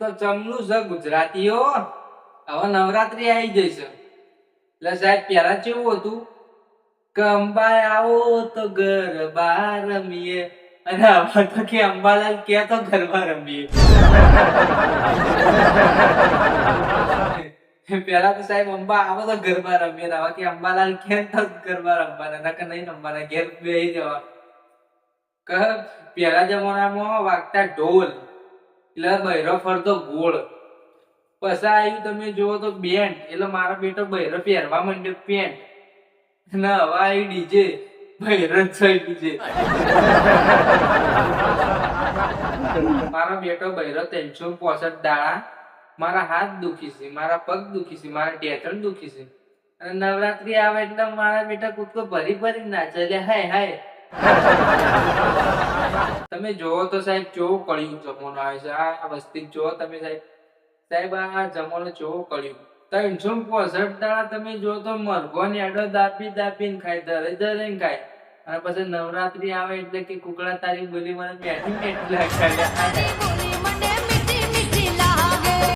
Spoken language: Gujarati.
તો જમનું છે ગુજરાતીઓ. હવે નવરાત્રી આવી જશે એટલે સાહેબ પહેલા કેવું હતું? કે અંબાએ આવો તો ગરબા રમીએ. અને હવે તો કે અંબાલાલ કે તો ગરબા રમીએ. પેલા તો સાહેબ, અંબા આવો તો ગરબા રમીએ. હવે કે અંબાલાલ કે તો ગરબા રમવાના. નકર નહીં અંબાના ઘેર બે જવા પેલા જમાનામાં વાગતા ઢોલ, એટલે બૈરો ફરતો ગોળ. પછી આવ્યું તમે જુઓ તો બેન્ડ એટલે મારો બેટો બૈરો પહેરવા માંડ્યો પેન્ટ. ને હવે આવી ડીજે, બૈરો થઈ ડીજે. મારો બેટો બૈરો ત્રણસો પોસઠ દાડા મારા હાથ દુખી છે, મારા પગ દુખી છે, મારા ટેટણ દુખી છે. અને નવરાત્રી આવે એટલે મારા બેટા કૂદકો ભરી ભરી નાચે હાય હાય. તમે જોવો તો સાહેબ કેવો કળિયુગ જમાનો આવે છે. આ વસ્તી જોવો તમે સાહેબ. સાહેબ, આ જમાનો કેવો કળિયુગ. ત્રણસો પોસઠ દાડા તમે જો તો મરઘો ને એડો દાપી દાપીને ખાય, ધરે ધરે ખાય. અને પછી નવરાત્રી આવે એટલે કે કુકડા તારી બોલી મને બેઠી બેઠી લાગે.